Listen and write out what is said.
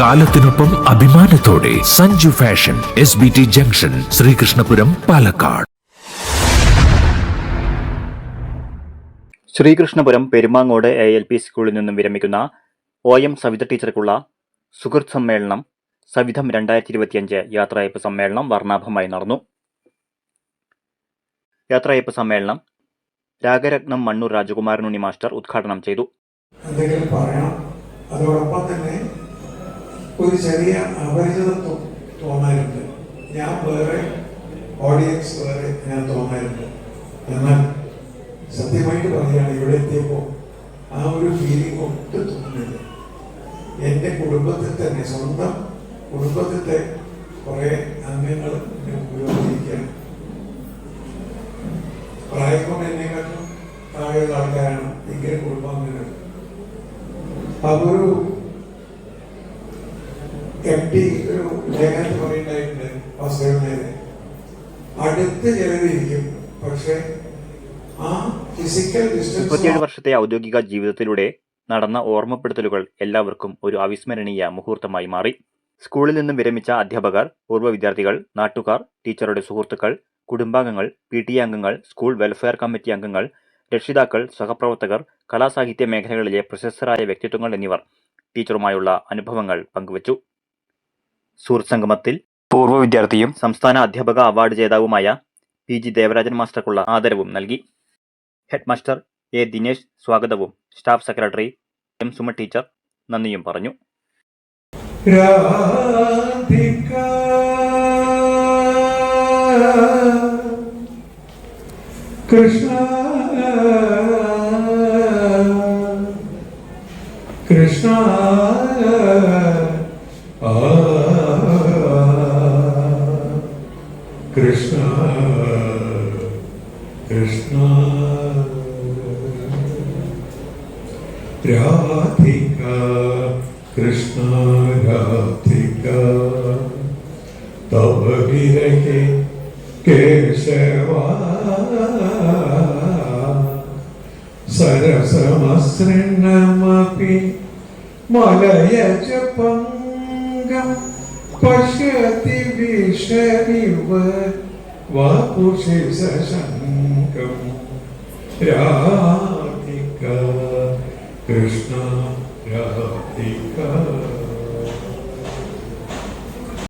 കാലത്തിനൊപ്പം അഭിമാനത്തോടെ Sanju fashion S B T junction Sreekrishnapuram Palakkad. Sreekrishnapuram Perumangode A L P സ്കൂളിൽ നിന്നും വിരമിക്കുന്ന O M Savitha ടീച്ചർക്കുള്ള സുഹൃത്ത് സമ്മേളനം സവിധം രണ്ടായിരത്തി ഇരുപത്തിയഞ്ച് യാത്രയപ്പ് സമ്മേളനം വർണാഭമായി നടന്നു. യാത്രയപ്പ് സമ്മേളനം രാഗരത്നം മണ്ണൂർ രാജകുമാരനുണ്ണി മാസ്റ്റർ ഉദ്ഘാടനം ചെയ്തു. എന്തെങ്കിലും പറയണം. അതോടൊപ്പം ഒരു ചെറിയ അപരിചിതത്വം തോന്നാറുണ്ട് ഞാൻ വേറെ ഓഡിയൻസ് വേറെ ഞാൻ തോന്നാറുണ്ട് എന്നാൽ സത്യമായിട്ട് പറയുകയാണ് ഇവിടെ എത്തിയപ്പോൾ ആ ഒരു ഫീലിംഗ് ഒട്ടും തോന്നുന്നില്ല എന്റെ കുടുംബത്തിൽ തന്നെ സ്വന്തം കുടുംബത്തിലെ കുറേ അംഗങ്ങൾ എന്നെ ഉപയോഗിക്കുകയാണ് പ്രായം എന്നെക്കാട്ടും താഴെയുള്ള ആൾക്കാരാണ് എങ്കിലും കുടുംബാംഗങ്ങൾ. അതൊരു എം ടി ഒരു ലേഖനത്തിൽ പറയുന്നുണ്ടായിട്ടുണ്ട് വാസുദേവനേരെ അടുത്ത് ചിലരിയിരിക്കും പക്ഷെ ആ ഫിസിക്കൽ മുപ്പത്തിയേഴ് ഡിസ്റ്റൻസ് വർഷത്തെ ഔദ്യോഗിക ജീവിതത്തിലൂടെ നടന്ന ഓർമ്മപ്പെടുത്തലുകൾ എല്ലാവർക്കും ഒരു അവിസ്മരണീയ മുഹൂർത്തമായി മാറി. സ്കൂളിൽ നിന്നും വിരമിച്ച അധ്യാപകർ പൂർവ വിദ്യാർത്ഥികൾ നാട്ടുകാർ ടീച്ചറുടെ സുഹൃത്തുക്കൾ കുടുംബാംഗങ്ങൾ പി ടി അംഗങ്ങൾ സ്കൂൾ വെൽഫെയർ കമ്മിറ്റി അംഗങ്ങൾ രക്ഷിതാക്കൾ സഹപ്രവർത്തകർ കലാസാഹിത്യ മേഖലകളിലെ പ്രശസ്തരായ വ്യക്തിത്വങ്ങൾ എന്നിവർ ടീച്ചറുമായുള്ള അനുഭവങ്ങൾ പങ്കുവച്ചു. സുഹൃത്ത് സംഗമത്തിൽ പൂർവ വിദ്യാർത്ഥിയും സംസ്ഥാന അധ്യാപക അവാർഡ് ജേതാവുമായ പി ജി ദേവരാജൻ മാസ്റ്റർക്കുള്ള ആദരവും നൽകി. ഹെഡ് മാസ്റ്റർ എ ദിനേശ് സ്വാഗതവും staff secretary M Suma teacher നന്ദിയും പറഞ്ഞു. കൃഷ്ണ. കൃഷ്ണ. കൃഷ്ണ കൃഷ്ണ രാധിക കൃഷ്ണ രാധിക തവ വിരഹേ കേശവ സരസമസൃണമപി മലയജ പങ്കം പശ്യതി വിഷരിവ വപുഷി സശങ്കം രാധിക കൃഷ്ണ രാധിക.